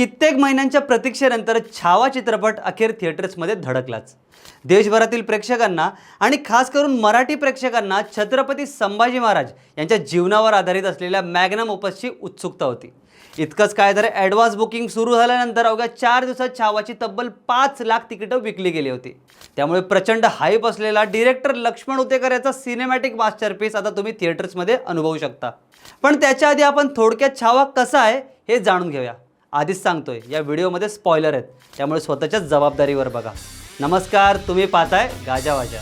कित्येक महिन्यांच्या प्रतीक्षेनंतर छावा चित्रपट अखेर थिएटर्समध्ये धडकलाच. देशभरातील प्रेक्षकांना आणि खास करून मराठी प्रेक्षकांना छत्रपती संभाजी महाराज यांच्या जीवनावर आधारित असलेल्या मॅग्नम ओपसची उत्सुकता होती. इतकंच काय तर ॲडव्हान्स बुकिंग सुरू झाल्यानंतर अवघ्या चार दिवसात छावाची तब्बल पाच लाख तिकीटं विकली गेली होती. त्यामुळे प्रचंड हाईप असलेला डिरेक्टर लक्ष्मण उतेकर याचा सिनेमॅटिक मास्टरपीस आता तुम्ही थिएटर्समध्ये अनुभवू शकता. पण त्याच्या आधी आपण थोडक्यात छावा कसा आहे हे जाणून घेऊया. आधीच सांगतोय या व्हिडिओमध्ये स्पॉयलर आहेत. त्यामुळे स्वतःच्याच जबाबदारीवर बघा. नमस्कार तुम्ही पाहताय गाजावाजा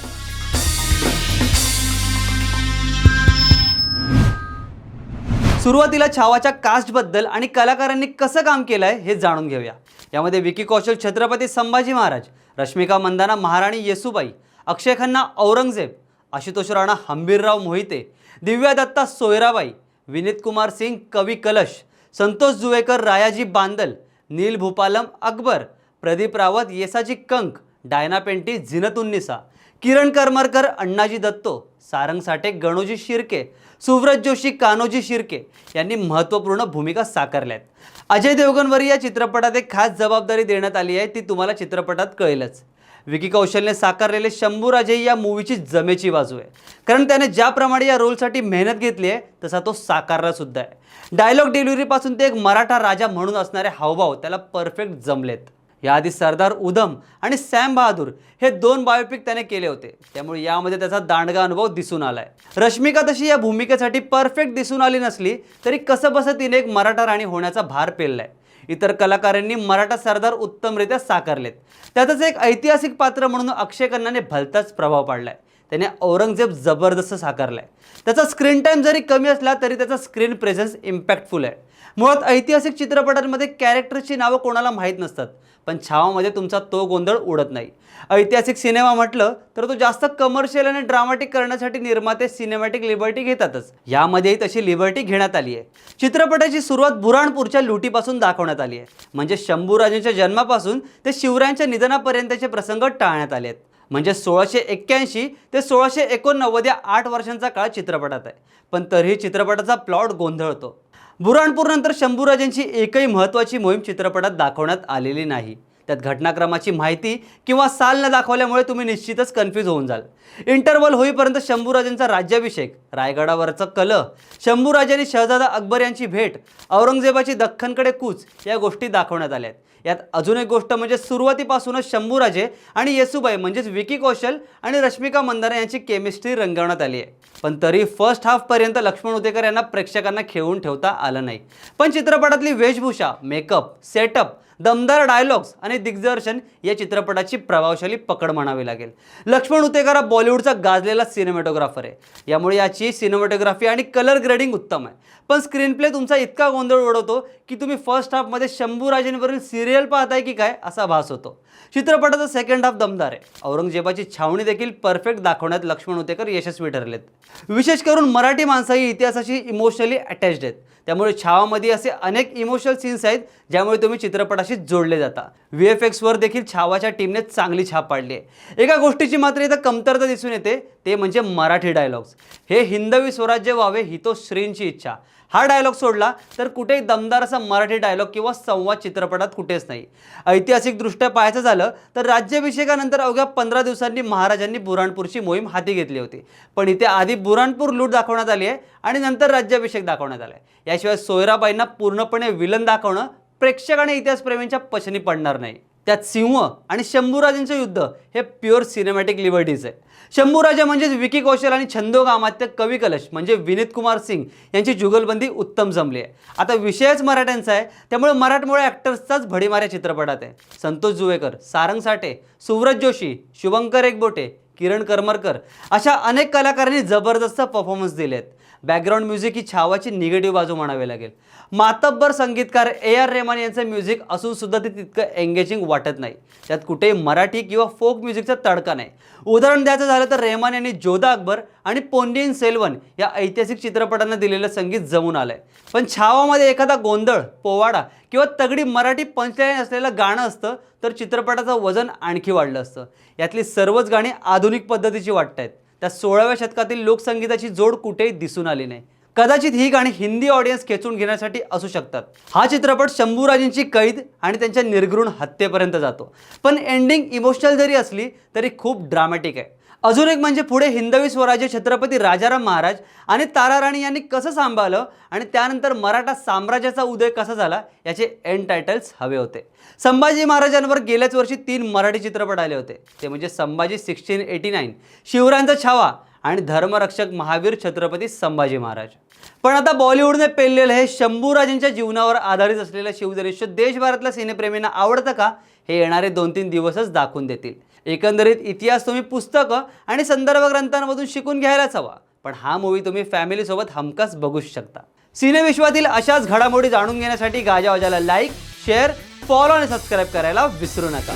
सुरुवातीला छावाच्या कास्टबद्दल आणि कलाकारांनी कसं काम केलं आहे हे जाणून घेऊया. यामध्ये विकी कौशल छत्रपती संभाजी महाराज रश्मिका मंदाना महाराणी येसुबाई अक्षय खन्ना औरंगजेब आशुतोष राणा हंबीरराव मोहिते दिव्या दत्ता सोयराबाई विनीत कुमार सिंग कवी कलश संतोष जुवेकर रायाजी बांदल नील भूपालम अकबर प्रदीप रावत येसाजी कंक डायना पेंटी झिनतुन्निसा किरण करमरकर अण्णाजी दत्तो सारंग साठे गणोजी शिर्के सुव्रत जोशी कान्होजी शिर्के यांनी महत्त्वपूर्ण भूमिका साकारल्या आहेत अजय देवगणवर या चित्रपटात एक खास जबाबदारी देण्यात आली आहे ती तुम्हाला चित्रपटात कळेलच. विकी कौशलने साकारलेले शंभूराजे या मूवीची जमेची बाजू आहे. कारण त्याने ज्याप्रमाणे या रोलसाठी मेहनत घेतली आहे तसा तो साकारला सुद्धा आहे. डायलॉग डिलिव्हरीपासून ते एक मराठा राजा म्हणून असणारे हावभाव त्याला परफेक्ट जमलेत. याआधी सरदार उधम आणि सॅम बहादूर हे दोन बायोपिक त्याने केले होते. त्यामुळे यामध्ये त्याचा दांडगा अनुभव दिसून आलाय. रश्मिका तशी या भूमिकेसाठी परफेक्ट दिसून आली नसली तरी कसं बसं तिने एक मराठा राणी होण्याचा भार पेललाय. इतर कलाकारांनी मराठा सरदार उत्तमरित्या साकारलेत. त्यातच एक ऐतिहासिक पात्र म्हणून अक्षय खन्नाने भलताच प्रभाव पाडलाय. त्याने औरंगजेब जबरदस्त साकारला आहे त्याचा स्क्रीन टाईम जरी कमी असला तरी त्याचा स्क्रीन प्रेझेन्स इम्पॅक्टफुल आहे. मुळात ऐतिहासिक चित्रपटांमध्ये कॅरेक्टरची नावं कोणाला माहीत नसतात पण छावामध्ये तुमचा तो गोंधळ उडत नाही. ऐतिहासिक सिनेमा म्हटलं तर तो जास्त कमर्शियल आणि ड्रामॅटिक करण्यासाठी निर्माते सिनेमॅटिक लिबर्टी घेतातच. यामध्येही तशी लिबर्टी घेण्यात आली आहे. चित्रपटाची सुरुवात बुराणपूरच्या लुटीपासून दाखवण्यात आली आहे. म्हणजे शंभूराजांच्या जन्मापासून ते शिवरायांच्या निधनापर्यंतचे प्रसंग टाळण्यात आले आहेत. म्हणजे सोळाशे एक्क्याऐंशी ते सोळाशे एकोणनव्वद या आठ वर्षांचा काळ चित्रपटात आहे. पण तरीही चित्रपटाचा प्लॉट गोंधळतो. बुराणपूरनंतर शंभूराजांची एकही महत्त्वाची मोहीम चित्रपटात दाखवण्यात आलेली नाही. त्यात घटनाक्रमाची माहिती किंवा साल न दाखवल्यामुळे तुम्ही निश्चितच कन्फ्यूज होऊन जाल. इंटरवल होईपर्यंत शंभूराजांचा राज्याभिषेक रायगडावरचं कल शंभूराजांनी शहजादा अकबर यांची भेट औरंगजेबाची दख्खनकडे कूच या गोष्टी दाखवण्यात आल्या आहेत यात अजून एक गोष्ट म्हणजे सुरुवातीपासूनच शंभूराजे आणि येसुबाई म्हणजेच विकी कौशल आणि रश्मिका मंदाना यांची केमिस्ट्री रंगवण्यात आली आहे. पण तरी फर्स्ट हाफपर्यंत लक्ष्मण उदेकर यांना प्रेक्षकांना खेळून ठेवता आलं नाही. पण चित्रपटातली वेशभूषा मेकअप सेटअप दमदार डायलॉग्स आणि दिग्दर्शन या चित्रपटाची प्रभावशाली पकड म्हणावी लागेल. लक्ष्मण उतेकर हा बॉलिवूडचा गाजलेला सिनेमॅटोग्राफर आहे. यामुळे याची सिनेमॅटोग्राफी आणि कलर ग्रेडिंग उत्तम आहे. पण स्क्रीनप्ले तुमचा इतका गोंधळ उडवतो की तुम्ही फर्स्ट हाफमध्ये शंभूराजेंवरील सिरियल पाहताय की काय असा भास होतो. चित्रपटाचा सेकंड हाफ दमदार आहे. औरंगजेबाची छावणी देखील परफेक्ट दाखवण्यात लक्ष्मण उतेकर यशस्वी ठरलेत. विशेष करून मराठी माणसं ही इतिहासाशी इमोशनली अटॅच्ड आहेत. त्यामुळे छावामध्ये असे अनेक इमोशनल सीन्स आहेत ज्यामुळे तुम्ही चित्रपटाशी जोडले जाता. व्ही एफ एक्सवर देखील छावाच्या टीमने चांगली छाप पाडली आहे. एका गोष्टीची मात्र इथं कमतरता दिसून येते ते म्हणजे मराठी डायलॉग्स हे हिंदवी स्वराज्य व्हावे ही तो श्रींची इच्छा. हा डायलॉग सोडला तर कुठेही दमदार असा मराठी डायलॉग किंवा संवाद चित्रपटात कुठेच नाही. ऐतिहासिकदृष्ट्या पाहायचं झालं तर राज्याभिषेकानंतर अवघ्या पंधरा दिवसांनी महाराजांनी बुराणपूरची मोहीम हाती घेतली होती. पण इथे आधी बुराणपूर लूट दाखवण्यात आली आहे आणि नंतर राज्याभिषेक दाखवण्यात आला आहे. याशिवाय सोयराबाईंना पूर्णपणे विलन दाखवणं प्रेक्षक आणि इतिहासप्रेमींच्या पचनी पडणार नाही. त्यात सिंह आणि शंभूराजांचं युद्ध हे प्युअर सिनेमॅटिक लिबर्टीज आहे. शंभूराजा म्हणजेच विकी कौशल आणि छंदोगामात्य कवी कलश म्हणजे विनीत कुमार सिंग यांची जुगलबंदी उत्तम जमली आहे. आता विषयच मराठ्यांचा आहे त्यामुळे मराठमोळ्या ॲक्टर्सचाच भडीमाऱ्या चित्रपटात आहे. संतोष जुवेकर सारंग साठे सुव्रत जोशी शुभंकर एकबोटे किरण करमरकर अशा अनेक कलाकारांनी जबरदस्त परफॉर्मन्स दिले आहेत बॅकग्राऊंड म्युझिक ही छावाची निगेटिव्ह बाजू म्हणावी लागेल. मातब्बर संगीतकार ए आर रेहमान यांचं म्युझिक असून सुद्धा ते तितकं एंगेजिंग वाटत नाही. त्यात कुठेही मराठी किंवा फोक म्युझिकचा तडका नाही. उदाहरण द्यायचं झालं तर रेहमान यांनी जोधा अकबर आणि पोंडियन सेल्वन या ऐतिहासिक चित्रपटांना दिलेलं संगीत जमून आलंय. पण छावामध्ये एखादा गोंधळ पोवाडा किंवा तगडी मराठी पंचलाईन असलेलं गाणं असतं तर चित्रपटाचं वजन आणखी वाढलं असतं. यातली सर्वच गाणी आधुनिक पद्धतीची वाटत आहेत त्या सोळाव्या शतकातील लोकसंगीताची जोड कुठेही दिसून आली नाही. कदाचित ही गाणी हिंदी ऑडियन्स खेचून घेण्यासाठी असू शकतात. हा चित्रपट शंभूराजींची कैद आणि त्यांच्या निर्घृण हत्येपर्यंत जातो. पण एंडिंग इमोशनल जरी असली तरी खूप ड्रामॅटिक आहे. अजून एक म्हणजे पुढे हिंदवी स्वराज्य छत्रपती राजाराम महाराज आणि ताराराणी यांनी कसं सांभाळलं आणि त्यानंतर मराठा साम्राज्याचा उदय कसा झाला याचे एंड टायटल्स हवे होते. संभाजी महाराजांवर गेल्याच वर्षी तीन मराठी चित्रपट आले होते. ते म्हणजे संभाजी सिक्स्टीन एटी नाईन शिवरायांचा छावा आणि धर्मरक्षक महावीर छत्रपती संभाजी महाराज. पण आता बॉलिवूडने पेललेलं हे शंभूराजांच्या जीवनावर आधारित असलेलं शिवदृश्य देशभरातल्या सिनेप्रेमींना आवडतं का? हे येणारे दोन तीन दिवसच दाखवून देतील. एकंदरीत इतिहास तुम्ही पुस्तकं आणि संदर्भ ग्रंथांमधून शिकून घ्यायलाच हवा पण हा मूवी तुम्ही फॅमिलीसोबत हमखास बघूच शकता. सिनेविश्वातील अशाच घडामोडी जाणून घेण्यासाठी गाजावाजाला लाईक शेअर फॉलो आणि सबस्क्राईब करायला विसरू नका.